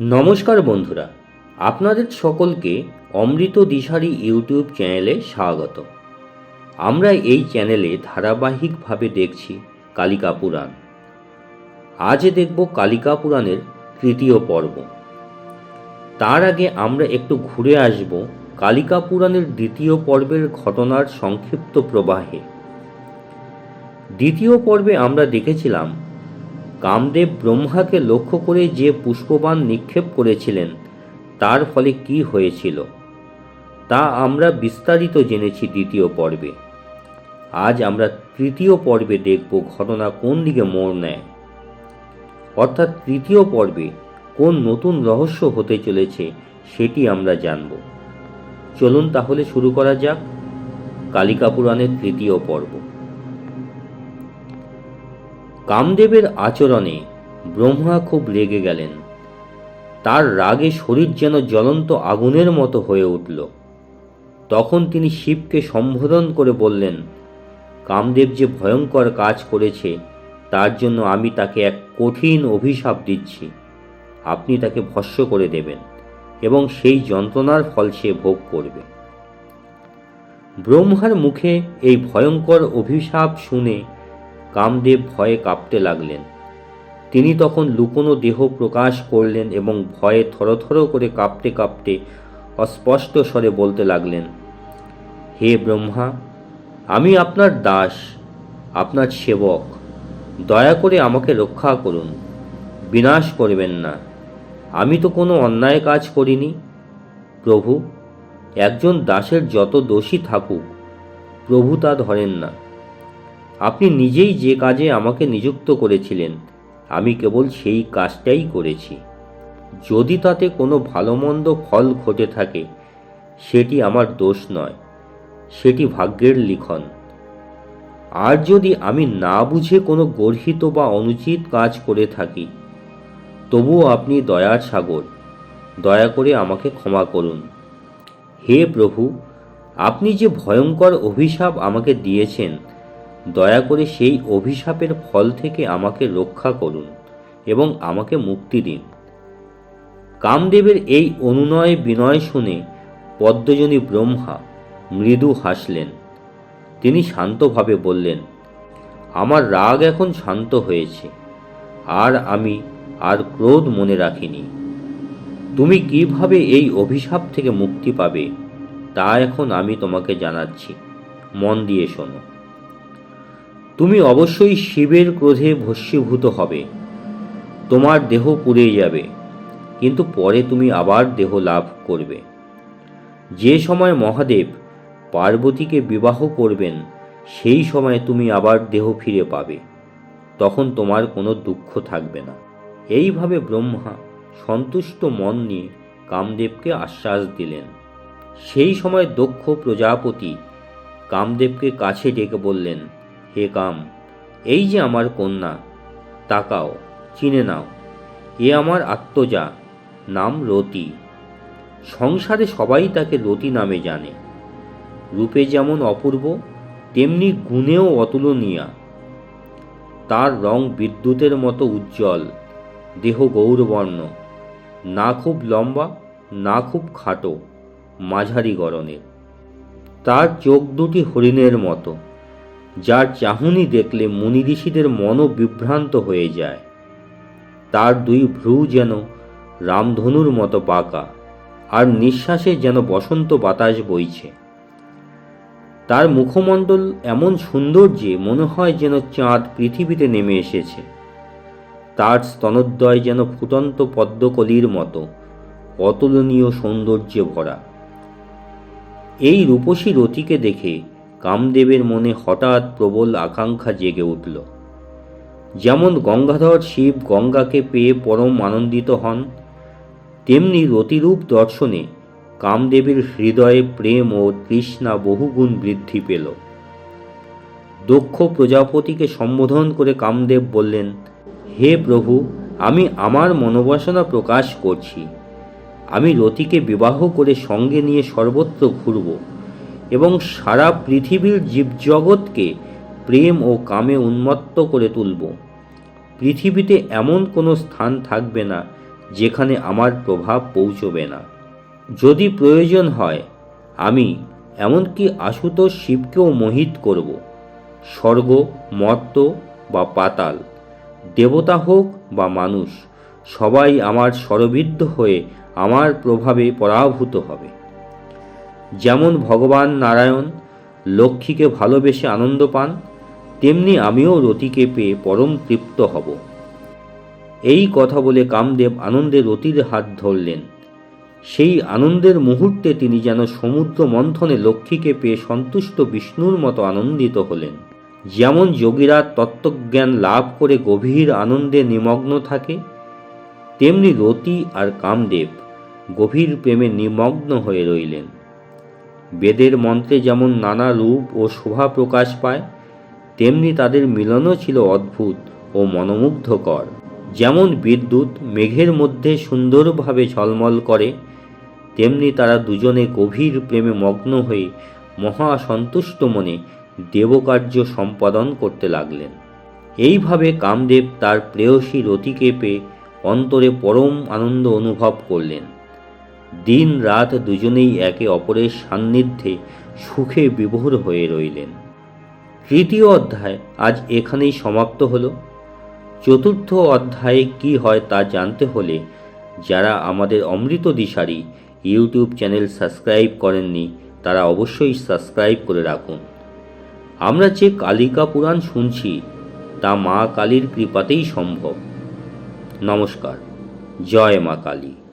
নমস্কার বন্ধুরা, আপনাদের সকলকে অমৃত দিশারি ইউটিউব চ্যানেলে স্বাগত। আমরা এই চ্যানেলে ধারাবাহিকভাবে দেখছি কালিকা পুরাণ। আজ দেখব কালিকা পুরাণের তৃতীয় পর্ব। তার আগে আমরা একটু ঘুরে আসব কালিকা পুরাণের দ্বিতীয় পর্বের ঘটনার সংক্ষিপ্ত প্রবাহে। দ্বিতীয় পর্বে আমরা দেখেছিলাম কামদেব ব্রহ্মাকে লক্ষ্য করে যে পুষ্পবাণ নিক্ষেপ করেছিলেন, তার ফলে কি হয়েছিল? তা আমরা বিস্তারিত জেনেছি দ্বিতীয় পর্বে। আজ আমরা তৃতীয় পর্বে দেখব ঘটনা কোন দিকে মোড় নেয়। অর্থাৎ তৃতীয় পর্বে কোন নতুন রহস্য হতে চলেছে সেটি আমরা জানব। চলুন তাহলে শুরু করা যাক কালিকা পুরাণের তৃতীয় পর্ব। কামদেবের আচরণে ব্রহ্মা খুব রেগে গেলেন। তার রাগে শরীর যেন জ্বলন্ত আগুনের মতো হয়ে উঠল। তখন তিনি শিবকে সম্বোধন করে বললেন, কামদেব যে ভয়ঙ্কর কাজ করেছে, তার জন্য আমি তাকে এক কঠিন অভিশাপ দিচ্ছি। আপনি তাকে ভস্য করে দেবেন এবং সেই যন্ত্রণার ফল সে ভোগ করবে। ব্রহ্মার মুখে এই ভয়ঙ্কর অভিশাপ শুনে কামদেব ভয়ে কাঁপতে লাগলেন। তিনি তখন লুকোনো দেহ প্রকাশ করলেন এবং ভয়ে থরথর করে কাঁপতে কাঁপতে অস্পষ্ট স্বরে বলতে লাগলেন, হে ব্রহ্মা, আমি আপনার দাস, আপনার সেবক। দয়া করে আমাকে রক্ষা করুন, বিনাশ করবেন না। আমি তো কোনো অন্যায় কাজ করিনি। প্রভু, একজন দাসের যত দোষী থাকুক, প্রভু তা ধরেন না। আপনি নিজেই যে কাজে আমাকে নিযুক্ত করেছিলেন, আমি কেবল সেই কাজটাই করেছি। যদি তাতে কোনো ভালো মন্দ ফল ঘটে থাকে, সেটি আমার দোষ নয়, সেটি ভাগ্যের লিখন। আর যদি আমি না বুঝে কোনো গর্হিত বা অনুচিত কাজ করে থাকি, তবুও আপনি দয়ার সাগর, দয়া করে আমাকে ক্ষমা করুন। হে প্রভু, আপনি যে ভয়ঙ্কর অভিশাপ আমাকে দিয়েছেন দয়া করে সেই অভিশাপের ফল থেকে আমাকে রক্ষা করুন এবং আমাকে মুক্তি দিন। কামদেবের এই অনুনয় বিনয় শুনে পদ্মজনী ব্রহ্মা মৃদু হাসলেন। তিনি শান্তভাবে বললেন, আমার রাগ এখন শান্ত হয়েছে, আর আমি আর ক্রোধ মনে রাখিনি। তুমি কীভাবে এই অভিশাপ থেকে মুক্তি পাবে, তা এখন আমি তোমাকে জানাচ্ছি। মন দিয়ে শোনো। তুমি অবশ্যই শিবের ক্রোধে ভস্মীভূত হবে। তোমার দেহ পুড়ে যাবে, কিন্তু পরে তুমি আবার দেহ লাভ করবে। যে সময় মহাদেব পার্বতীকে বিবাহ করবেন, সেই সময় তুমি আবার দেহ ফিরে পাবে। তখন তোমার কোনো দুঃখ থাকবে না। এইভাবে ব্রহ্মা সন্তুষ্ট মন নিয়ে কামদেবকে আশ্বাস দিলেন। সেই সময় দক্ষ প্রজাপতি কামদেবকে কাছে ডেকে বললেন হে কাম, এই যে আমার কন্যা, তাকাও, চিনে নাও। এ আমার আত্মজা, নাম রতি। সংসারে সবাই তাকে রতি নামে জানে। রূপে যেমন অপূর্ব, তেমনি গুণেও অতুলনীয়া। তার রং বিদ্যুতের মতো উজ্জ্বল, দেহ গৌরবর্ণ। না খুব লম্বা, না খুব খাটো, মাঝারি গরনের তার চোখ দুটি হরিণের মতো। যার চাহনি দেখলে মুনি ঋষিদের মনও বিভ্রান্ত হয়ে যায়। তার দুই ভ্রু যেন রামধনুর মতো পাকা, আর নিঃশ্বাসে যেন বসন্ত বাতাস বইছে। তার মুখমণ্ডল এমন সুন্দর যে মনে হয় যেন চাঁদ পৃথিবীতে নেমে এসেছে। তার স্তনোদ্বয় যেন ফুটন্ত পদ্মকলির মতো, অতুলনীয় সৌন্দর্যে ভরা। এই রূপসী রতিকে দেখে কামদেবের মনে হঠাৎ প্রবল আকাঙ্ক্ষা জেগে উঠল। যেমন গঙ্গাধর শিব গঙ্গাকে পেয়ে পরম আনন্দিত হন, তেমনি রতিরূপ দর্শনে কামদেবের হৃদয়ে প্রেম ও তৃষ্ণা বহুগুণ বৃদ্ধি পেল। দক্ষ প্রজাপতিকে সম্বোধন করে কামদেব বললেন, হে প্রভু, আমি আমার মনোবাসনা প্রকাশ করছি। আমি রতিকে বিবাহ করে সঙ্গে নিয়ে সর্বত্র ঘুরব। এবং সারা পৃথিবীর জীবজগৎকে প্রেম ও কামে উন্মত্ত করে তুলব। পৃথিবীতে এমন কোনো স্থান থাকবে না যেখানে আমার প্রভাব পৌঁছবে না। যদি প্রয়োজন হয়, আমি এমনকি আশুতোষ শিবকেও মোহিত করব। স্বর্গ মর্ত বা পাতাল, দেবতা হোক বা মানুষ, সবাই আমার স্বরবিদ্ধ হয়ে আমার প্রভাবে পরাভূত হবে। যেমন ভগবান নারায়ণ লক্ষ্মীকে ভালোবেসে আনন্দ পান, তেমনি আমিও রতিকে পেয়ে পরম তৃপ্ত হব। এই কথা বলে কামদেব আনন্দে রতির হাত ধরলেন। সেই আনন্দের মুহূর্তে তিনি যেন সমুদ্র মন্থনে লক্ষ্মীকে পেয়ে সন্তুষ্ট বিষ্ণুর মতো আনন্দিত হলেন। যেমন যোগীরা তত্ত্বজ্ঞান লাভ করে গভীর আনন্দে নিমগ্ন থাকে, তেমনি রতি আর কামদেব গভীর প্রেমে নিমগ্ন হয়ে রইলেন। বেদের মন্ত্রে যেমন নানা রূপ ও শোভা প্রকাশ পায়, তেমনি তাদের মিলনও ছিল অদ্ভুত ও মনোমুগ্ধকর। যেমন বিদ্যুৎ মেঘের মধ্যে সুন্দরভাবে ঝলমল করে, তেমনি তারা দুজনে গভীর প্রেমে মগ্ন হয়ে মহা সন্তুষ্ট মনে দেবকার্য সম্পাদন করতে লাগলেন। এইভাবে কামদেব তার প্রেয়সী রতিকে পেয়ে অন্তরে পরম আনন্দ অনুভব করলেন। দিন রাত দুজনেই একে অপরের সান্নিধ্যে সুখে বিভোর হয়ে রইলেন। তৃতীয় অধ্যায় আজ এখানেই সমাপ্ত হল। চতুর্থ অধ্যায়ে কি হয় তা জানতে হলে যারা আমাদের Amrit Dishari YouTube channel subscribe করেননি, তারা অবশ্যই সাবস্ক্রাইব করে রাখুন। আমরা যে কালিকা পুরাণ শুনছি, তা মা কালীর কৃপাতেই সম্ভব। নমস্কার। জয় মা কালী।